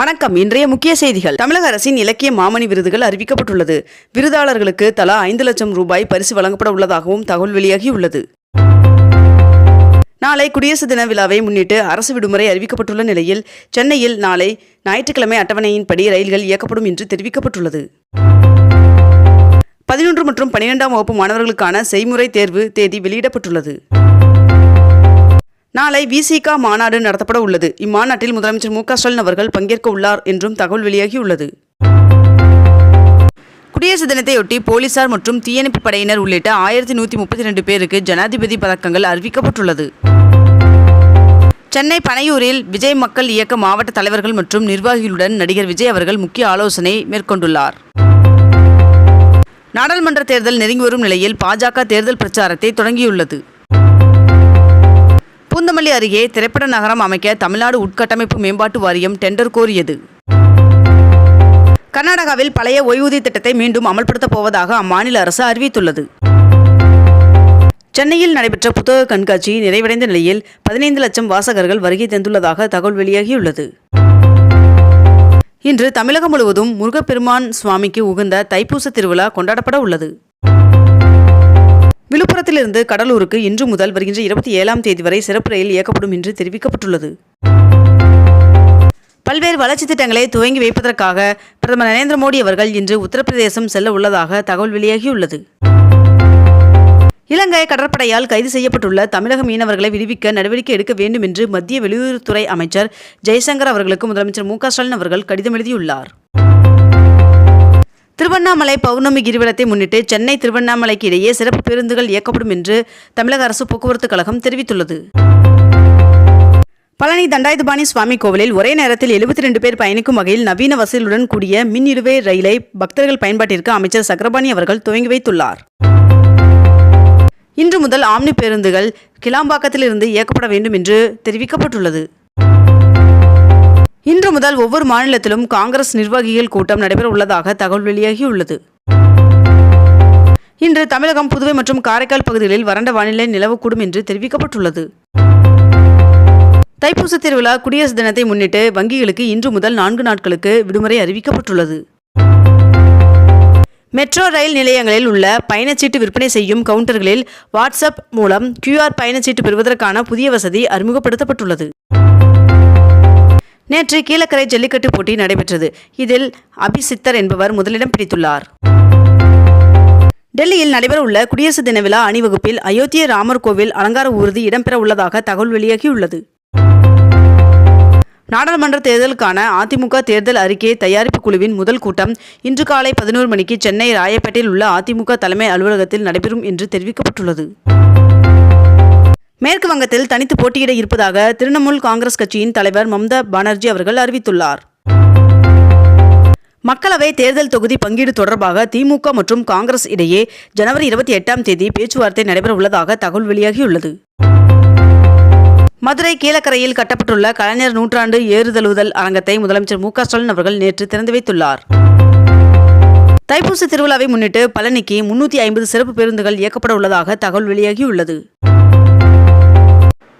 வணக்கம். இன்றைய முக்கிய செய்திகள். தமிழக அரசின் இலக்கிய மாமணி விருதுகள் அறிவிக்கப்பட்டுள்ளது. விருதாளர்களுக்கு தலா ஐந்து லட்சம் ரூபாய் பரிசு வழங்கப்பட உள்ளதாகவும் தகவல் வெளியாகியுள்ளது. நாளை குடியரசு தின விழாவை முன்னிட்டு அரசு விடுமுறை அறிவிக்கப்பட்டுள்ள நிலையில் சென்னையில் நாளை ஞாயிற்றுக்கிழமை அட்டவணையின்படி ரயில்கள் இயக்கப்படும் என்று தெரிவிக்கப்பட்டுள்ளது. பதினொன்று மற்றும் பனிரெண்டாம் வகுப்பு மாணவர்களுக்கான செய்முறை தேர்வு தேதி வெளியிடப்பட்டுள்ளது. நாளை விசிகா மாநாடு நடத்தப்பட உள்ளது. இம்மாநாட்டில் முதலமைச்சர் மு க ஸ்டாலின் அவர்கள் பங்கேற்க உள்ளார் என்றும் தகவல் வெளியாகியுள்ளது. குடியரசு தினத்தையொட்டி போலீசார் மற்றும் தீயணைப்பு படையினர் உள்ளிட்ட ஆயிரத்தி நூற்றி முப்பத்தி ரெண்டு பேருக்கு ஜனாதிபதி பதக்கங்கள் அறிவிக்கப்பட்டுள்ளது. சென்னை பனையூரில் விஜய் மக்கள் இயக்க மாவட்ட தலைவர்கள் மற்றும் நிர்வாகிகளுடன் நடிகர் விஜய் அவர்கள் முக்கிய ஆலோசனை மேற்கொண்டுள்ளார். நாடாளுமன்ற தேர்தல் நெருங்கி வரும் நிலையில் பாஜக தேர்தல் பிரச்சாரத்தை தொடங்கியுள்ளது. பூந்தமல்லி அருகே திரைப்பட நகரம் அமைக்க தமிழ்நாடு உட்கட்டமைப்பு மேம்பாட்டு வாரியம் டெண்டர் கோரியது. கர்நாடகாவில் பழைய ஓய்வூதிய திட்டத்தை மீண்டும் அமல்படுத்தப் போவதாக அம்மாநில அரசு அறிவித்துள்ளது. சென்னையில் நடைபெற்ற புத்தக கண்காட்சி நிறைவடைந்த நிலையில் பதினைந்து லட்சம் வாசகர்கள் வருகை தந்துள்ளதாக தகவல் வெளியாகியுள்ளது. இன்று தமிழகம் முழுவதும் முருகப்பெருமான் சுவாமிக்கு உகந்த தைப்பூச திருவிழா கொண்டாடப்பட உள்ளது. விழுப்புரத்திலிருந்து கடலூருக்கு இன்று முதல் வருகின்ற இருபத்தி ஏழாம் தேதி வரை சிறப்பு ரயில் இயக்கப்படும் என்று தெரிவிக்கப்பட்டுள்ளது. பல்வேறு வளர்ச்சி திட்டங்களை துவங்கி வைப்பதற்காக பிரதமர் நரேந்திர மோடி அவர்கள் இன்று உத்தரப்பிரதேசம் செல்ல உள்ளதாக தகவல் வெளியாகியுள்ளது. இலங்கை கடற்படையால் கைது செய்யப்பட்டுள்ள தமிழக மீனவர்களை விடுவிக்க நடவடிக்கை எடுக்க வேண்டும் என்று மத்திய வெளியுறவுத்துறை அமைச்சர் ஜெய்சங்கர் அவர்களுக்கு முதலமைச்சர் மு க ஸ்டாலின் அவர்கள் கடிதம் எழுதியுள்ளார். திருவண்ணாமலை பௌர்ணமி கிரிவலத்தை முன்னிட்டு சென்னை திருவண்ணாமலைக்கு இடையே சிறப்பு பேருந்துகள் இயக்கப்படும் என்று தமிழக அரசு போக்குவரத்து கழகம் தெரிவித்துள்ளது. பழனி தண்டாயுதபாணி சுவாமி கோவிலில் ஒரே நேரத்தில் எழுபத்தி ரெண்டு பேர் பயணிக்கும் வகையில் நவீன வசதியுடன் கூடிய மின் இருவே ரயிலை பக்தர்கள் பயன்பாட்டிற்கு அமைச்சர் சக்கரபாணி அவர்கள் துவங்கி வைத்துள்ளார். இன்று முதல் ஆம்னி பேருந்துகள் கிளாம்பாக்கத்திலிருந்து இயக்கப்பட வேண்டும் என்று தெரிவிக்கப்பட்டுள்ளது. இன்று முதல் ஒவ்வொரு மாநிலத்திலும் காங்கிரஸ் நிர்வாகிகள் கூட்டம் நடைபெற உள்ளதாக தகவல் வெளியாகியுள்ளது. இன்று தமிழகம் புதுவை மற்றும் காரைக்கால் பகுதிகளில் வறண்ட வானிலை நிலவக்கூடும் என்று தெரிவிக்கப்பட்டுள்ளது. தைப்பூச திருவிழா குடியரசு தினத்தை முன்னிட்டு வங்கிகளுக்கு இன்று முதல் நான்கு நாட்களுக்கு விடுமுறை அறிவிக்கப்பட்டுள்ளது. மெட்ரோ ரயில் நிலையங்களில் உள்ள பயணச்சீட்டு விற்பனை செய்யும் கவுண்டர்களில் வாட்ஸ்அப் மூலம் கியூஆர் பயணச்சீட்டு பெறுவதற்கான புதிய வசதி அறிமுகப்படுத்தப்பட்டுள்ளது. நேற்று கீழக்கரை ஜல்லிக்கட்டு போட்டி நடைபெற்றது. இதில் அபிசித்தர் என்பவர் முதலிடம் பிடித்துள்ளார். டெல்லியில் நடைபெறவுள்ள குடியரசு தின விழா அணிவகுப்பில் அயோத்திய ராமர் கோவில் அலங்கார ஊர்தி இடம்பெற உள்ளதாக தகவல் வெளியாகியுள்ளது. நாடாளுமன்ற தேர்தலுக்கான அதிமுக தேர்தல் அறிக்கை தயாரிப்பு குழுவின் முதல் கூட்டம் இன்று காலை பதினோரு மணிக்கு சென்னை ராயப்பேட்டையில் உள்ள அதிமுக தலைமை அலுவலகத்தில் நடைபெறும் என்று தெரிவிக்கப்பட்டுள்ளது. மேற்கு வங்கத்தில் தனித்து போட்டியிட இருப்பதாக திரிணாமுல் காங்கிரஸ் கட்சியின் தலைவர் மம்தா பானர்ஜி அவர்கள் அறிவித்துள்ளார். மக்களவை தேர்தல் தொகுதி பங்கீடு தொடர்பாக திமுக மற்றும் காங்கிரஸ் இடையே ஜனவரி இருபத்தி எட்டாம் தேதி பேச்சுவார்த்தை நடைபெற உள்ளதாக தகவல் வெளியாகியுள்ளது. மதுரை கீழக்கரையில் கட்டப்பட்டுள்ள கலைஞர் நூற்றாண்டு ஏறுதழுவுதல் அரங்கத்தை முதலமைச்சர் மு ஸ்டாலின் அவர்கள் நேற்று திறந்து வைத்துள்ளார். தைப்பூச திருவிழாவை முன்னிட்டு பழனிக்கு முன்னூற்றி ஐம்பது சிறப்பு பேருந்துகள் இயக்கப்பட உள்ளதாக தகவல் வெளியாகியுள்ளது.